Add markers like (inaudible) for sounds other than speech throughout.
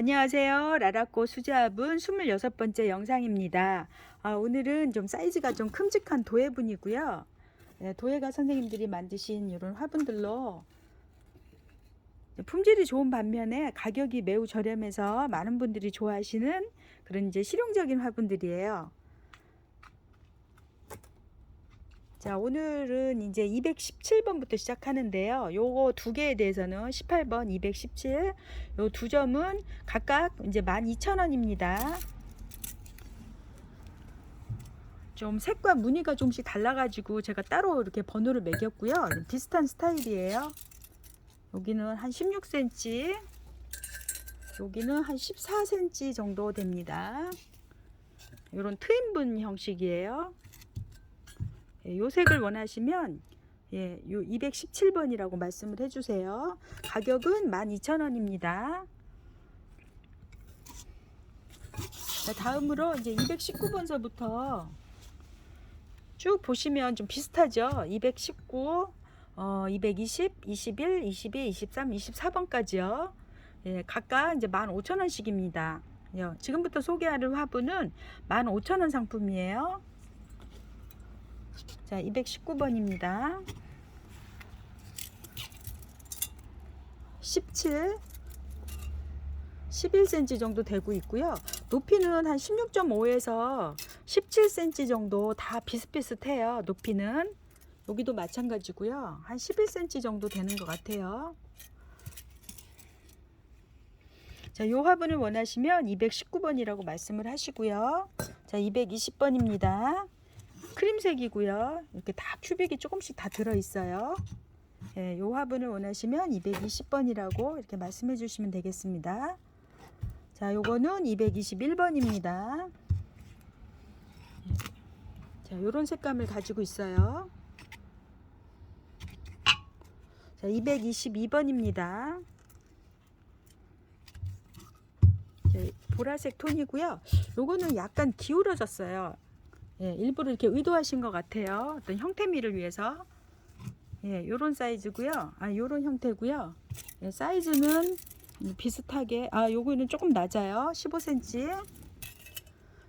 안녕하세요. 라라꼬 수제화분 26번째 영상입니다. 아, 오늘은 좀 사이즈가 좀 큼직한 도예분이고요. 네, 도예가 선생님들이 만드신 이런 화분들로 품질이 좋은 반면에 가격이 매우 저렴해서 많은 분들이 좋아하시는 그런 이제 실용적인 화분들이에요. 자, 오늘은 이제 217번부터 시작하는데요. 요거 두 개에 대해서는 18번, 217, 요 두 점은 각각 이제 12,000원입니다. 좀 색과 무늬가 조금씩 달라가지고 제가 따로 이렇게 번호를 매겼고요. 비슷한 스타일이에요. 여기는 한 16cm, 여기는 한 14cm 정도 됩니다. 이런 트윈분 형식이에요. 예, 요 색을 원하시면 예, 요 217번이라고 말씀을 해주세요. 가격은 12,000원입니다. 자, 다음으로 이제 219번서부터 쭉 보시면 좀 비슷하죠. 219, 어, 220, 21, 22, 23, 24번까지요. 예, 각각 이제 15,000원씩입니다. 예, 지금부터 소개할 화분은 15,000원 상품이에요. 자, 219번입니다. 17, 11cm 정도 되고 있고요. 높이는 한 16.5에서 17cm 정도 다 비슷비슷해요. 높이는 여기도 마찬가지고요. 한 11cm 정도 되는 것 같아요. 자, 요 화분을 원하시면 219번이라고 말씀을 하시고요. 자, 220번입니다. 크림색이고요. 이렇게 다 큐빅이 조금씩 다 들어 있어요. 예, 요 화분을 원하시면 220번이라고 이렇게 말씀해 주시면 되겠습니다. 자, 요거는 221번입니다. 자, 요런 색감을 가지고 있어요. 자, 222번입니다. 보라색 톤이고요. 요거는 약간 기울어졌어요. 예, 일부러 이렇게 의도하신 것 같아요. 어떤 형태미를 위해서. 예, 요런 사이즈고요. 아, 요런 형태고요. 예, 사이즈는 비슷하게 아, 요거는 조금 낮아요. 15cm.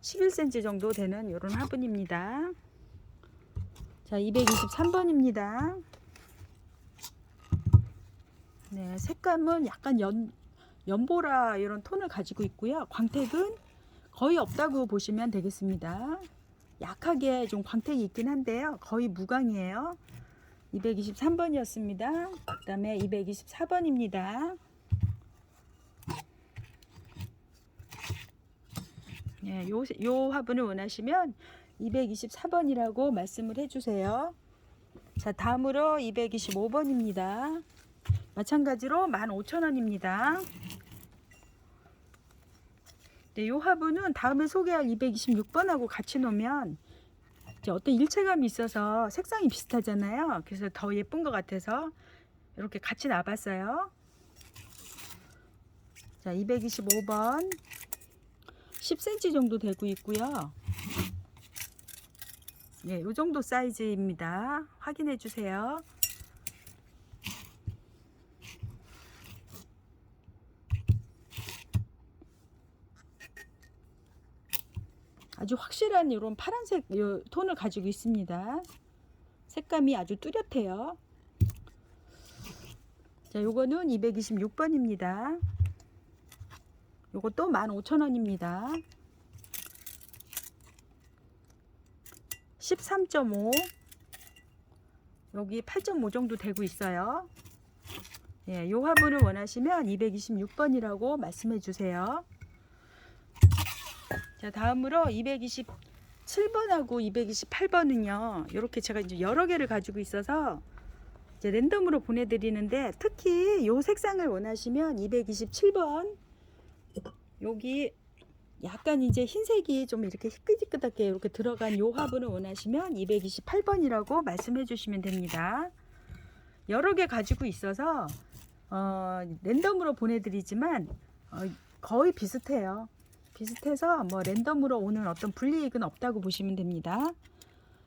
11cm 정도 되는 요런 화분입니다. 자, 223번입니다. 네, 색감은 약간 연 연보라 이런 톤을 가지고 있고요. 광택은 거의 없다고 보시면 되겠습니다. 약하게 좀 광택이 있긴 한데요. 거의 무광이에요. 223번이었습니다. 그 다음에 224번입니다. 예, 요, 요 화분을 원하시면 224번이라고 말씀을 해주세요. 자, 다음으로 225번입니다. 마찬가지로 15,000원입니다. 네, 요 화분은 다음에 소개할 226번하고 같이 놓으면 어떤 일체감이 있어서 색상이 비슷하잖아요. 그래서 더 예쁜 것 같아서 이렇게 같이 놔봤어요. 자, 225번 10cm 정도 되고 있고요. 예, 요 정도 사이즈입니다. 확인해 주세요. 아주 확실한 이런 파란색 요 톤을 가지고 있습니다. 색감이 아주 뚜렷해요. 자, 요거는 226번입니다. 요것도 15,000원입니다. 13.5 여기 8.5 정도 되고 있어요. 예, 요 화분을 원하시면 226번이라고 말씀해 주세요. 자, 다음으로 227번하고 228번은요. 이렇게 제가 이제 여러 개를 가지고 있어서 이제 랜덤으로 보내드리는데 특히 이 색상을 원하시면 227번 여기 약간 이제 흰색이 좀 이렇게 희끗희끗하게 이렇게 들어간 이 화분을 원하시면 228번이라고 말씀해 주시면 됩니다. 여러 개 가지고 있어서 어, 랜덤으로 보내드리지만 어, 거의 비슷해요. 비슷해서 뭐 랜덤으로 오는 어떤 불이익은 없다고 보시면 됩니다.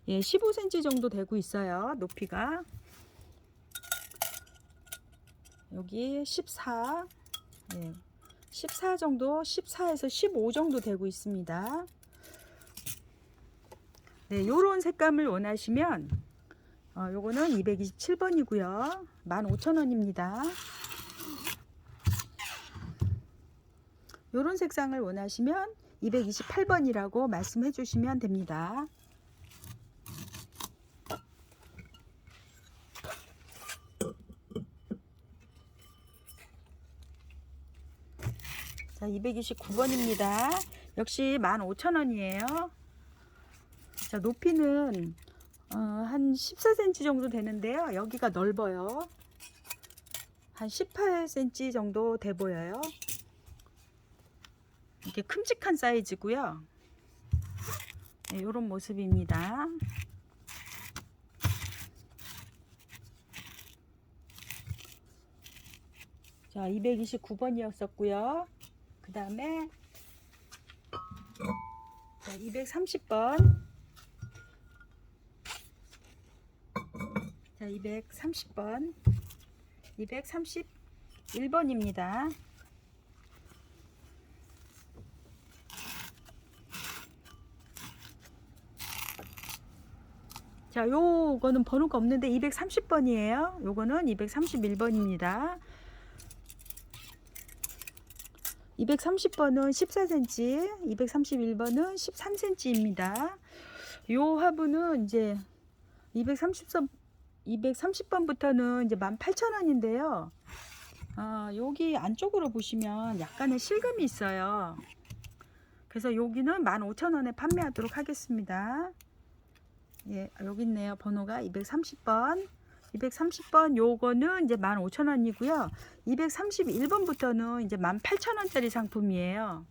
예, 15cm 정도 되고 있어요. 높이가. 여기 14. 예. 14 정도, 14에서 15 정도 되고 있습니다. 네, 요런 색감을 원하시면 어, 요거는 227번이고요. 15,000원입니다. 요런 색상을 원하시면 228번이라고 말씀해 주시면 됩니다. 자, 229번입니다. 역시 15,000원이에요. 자, 높이는 어, 한 14cm 정도 되는데요. 여기가 넓어요. 한 18cm 정도 돼 보여요. 이게 큼직한 사이즈고요. 네, 이런 모습입니다. 자, 229번이었었고요. 그 다음에 230번. 자, 230번. 231번입니다. 자, 요거는 번호가 없는데 230번이에요. 요거는 231번입니다. 230번은 14cm, 231번은 13cm입니다. 요 화분은 이제 230번 230번부터는 이제 18,000원인데요. 아, 여기 안쪽으로 보시면 약간의 실금이 있어요. 그래서 여기는 15,000원에 판매하도록 하겠습니다. 예, 여기 있네요. 번호가 230번. 230번 요거는 이제 15,000원이고요. 231번부터는 이제 18,000원짜리 상품이에요.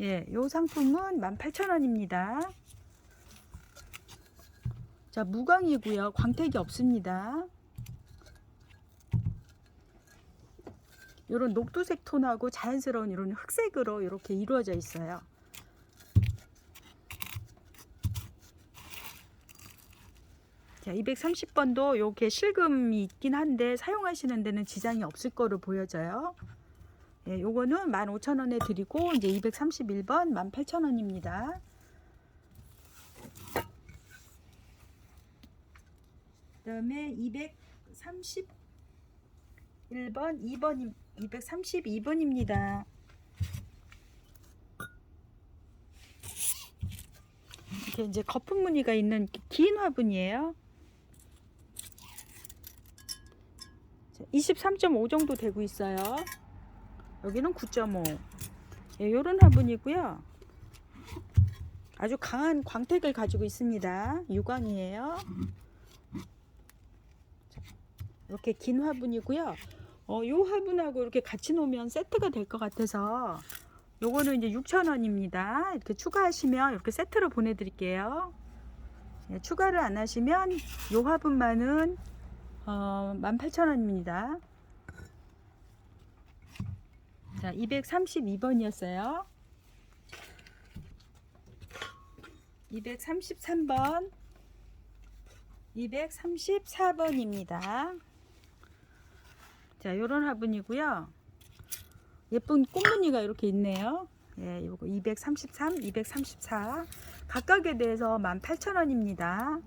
예, 요 상품은 18,000원입니다. 자, 무광이고요. 광택이 없습니다. 요런 녹두색 톤하고 자연스러운 이런 흑색으로 이렇게 이루어져 있어요. 자, 230번도 요게 실금이 있긴 한데 사용하시는 데는 지장이 없을 거로 보여져요. 예, 요거는 15,000원에 드리고 이제 231번 18,000원입니다. 그다음에 231번 2번 232번입니다. 이렇게 이제 거품 무늬가 있는 긴 화분이에요. 23.5 정도 되고 있어요. 여기는 9.5. 예, 이런 화분이고요. 아주 강한 광택을 가지고 있습니다. 유광이에요. 이렇게 긴 화분이고요. 어, 요 화분하고 이렇게 같이 놓으면 세트가 될 것 같아서 요거는 이제 6,000원입니다. 이렇게 추가하시면 이렇게 세트로 보내드릴게요. 예, 추가를 안 하시면 요 화분만은 어, 18,000원입니다. 자, 232번이었어요. 233번, 234번입니다. 자, 요런 화분이고요. 예쁜 꽃무늬가 이렇게 있네요. 예, 요거 233, 234. 각각에 대해서 18,000원입니다.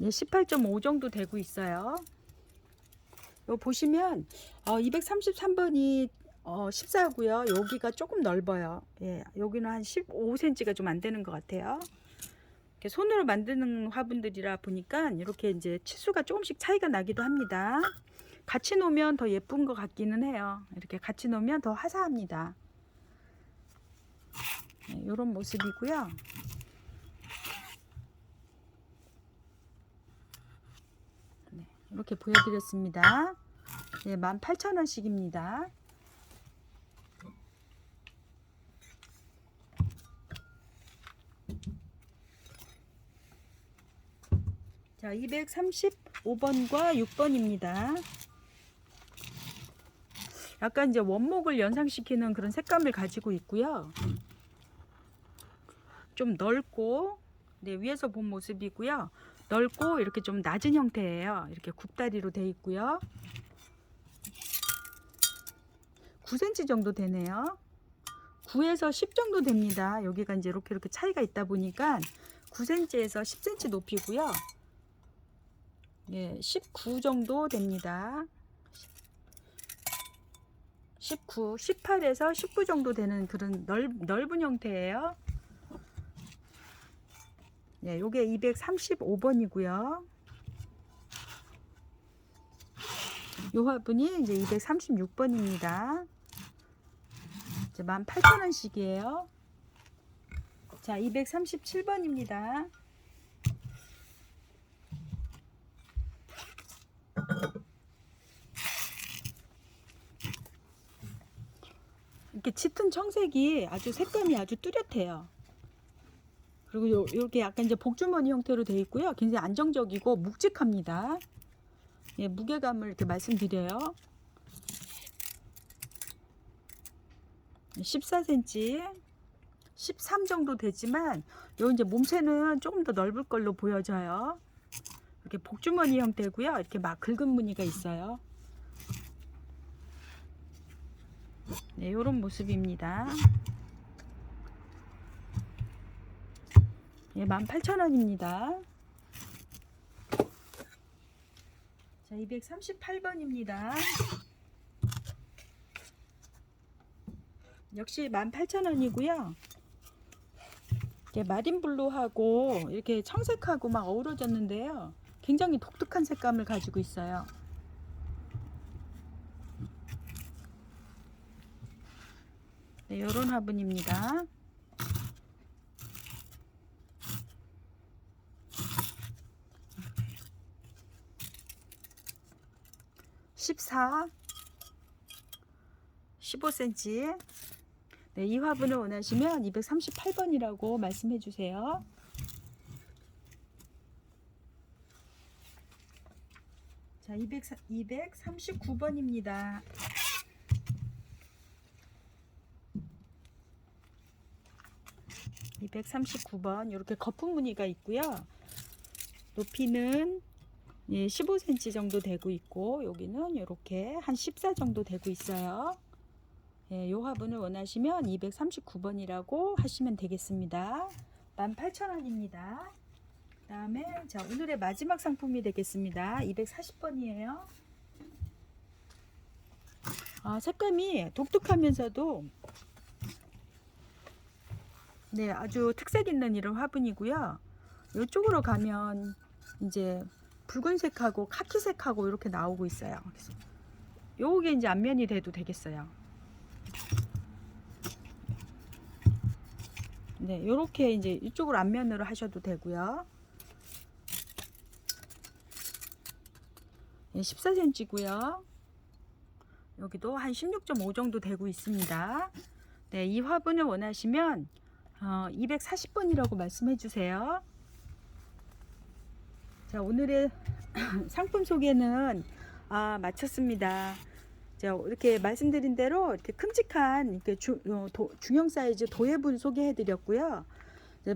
예, 18.5 정도 되고 있어요. 요 보시면 어, 233번이 어, 14고요. 여기가 조금 넓어요. 예, 여기는 한 15cm가 좀 안 되는 것 같아요. 이렇게 손으로 만드는 화분들이라 보니까 이렇게 이제 치수가 조금씩 차이가 나기도 합니다. 같이 놓으면 더 예쁜 것 같기는 해요. 이렇게 같이 놓으면 더 화사합니다. 네, 이런 모습이고요. 이렇게 보여드렸습니다. 네, 18,000원씩입니다. 자, 235번과 6번입니다. 약간 이제 원목을 연상시키는 그런 색감을 가지고 있고요. 좀 넓고 네, 위에서 본 모습이고요. 넓고 이렇게 좀 낮은 형태예요. 이렇게 굽다리로 돼 있고요. 9cm 정도 되네요. 9에서 10 정도 됩니다. 여기가 이제 이렇게 이렇게 차이가 있다 보니까 9cm에서 10cm 높이고요. 예, 19 정도 됩니다. 19, 18에서 19 정도 되는 그런 넓, 넓은 형태예요. 네, 요게 235번이고요. 요 화분이 이제 236번입니다. 이제 18,000원씩이에요. 자, 237번입니다. 이렇게 짙은 청색이 아주 색감이 아주 뚜렷해요. 그리고 요, 이렇게 약간 이제 복주머니 형태로 되어 있고요. 굉장히 안정적이고 묵직합니다. 예, 무게감을 이렇게 말씀드려요. 14cm, 13 정도 되지만 요 이제 몸체는 조금 더 넓을 걸로 보여져요. 이렇게 복주머니 형태고요. 이렇게 막 긁은 무늬가 있어요. 네, 이런 모습입니다. 예, 18,000원입니다. 자, 238번입니다. 역시 18,000원이고요. 이렇게 마린블루하고 이렇게 청색하고 막 어우러졌는데요. 굉장히 독특한 색감을 가지고 있어요. 네, 요런 화분입니다. (14) 15cm 네, 이 화분을 원하시면 238번이라고 말씀해 주세요. 자, 200, 239번입니다. (239번) 이렇게 거품 무늬가 있고요. 높이는 예, 15cm 정도 되고 있고 여기는 이렇게 한 14 정도 되고 있어요. 예, 요 화분을 원하시면 239번이라고 하시면 되겠습니다. 18,000원입니다. 그 다음에 자 오늘의 마지막 상품이 되겠습니다. 240번이에요. 아, 색감이 독특하면서도 네 아주 특색 있는 이런 화분이고요. 이쪽으로 가면 이제 붉은색하고 카키색하고 이렇게 나오고 있어요. 그래서 요게 이제 앞면이 돼도 되겠어요. 네, 요렇게 이제 이쪽으로 앞면으로 하셔도 되고요. 네, 14cm고요. 여기도 한 16.5 정도 되고 있습니다. 네, 이 화분을 원하시면 어, 240번이라고 말씀해 주세요. 자, 오늘의 (clears throat) 상품 소개는 아, 마쳤습니다. 자, 이렇게 말씀드린 대로 이렇게 큼직한 이렇게 주, 어, 도, 중형 사이즈 도예분 소개해 드렸고요.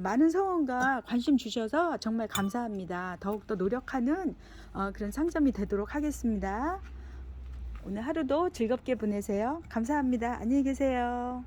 많은 성원과 관심 주셔서 정말 감사합니다. 더욱더 노력하는 어, 그런 상점이 되도록 하겠습니다. 오늘 하루도 즐겁게 보내세요. 감사합니다. 안녕히 계세요.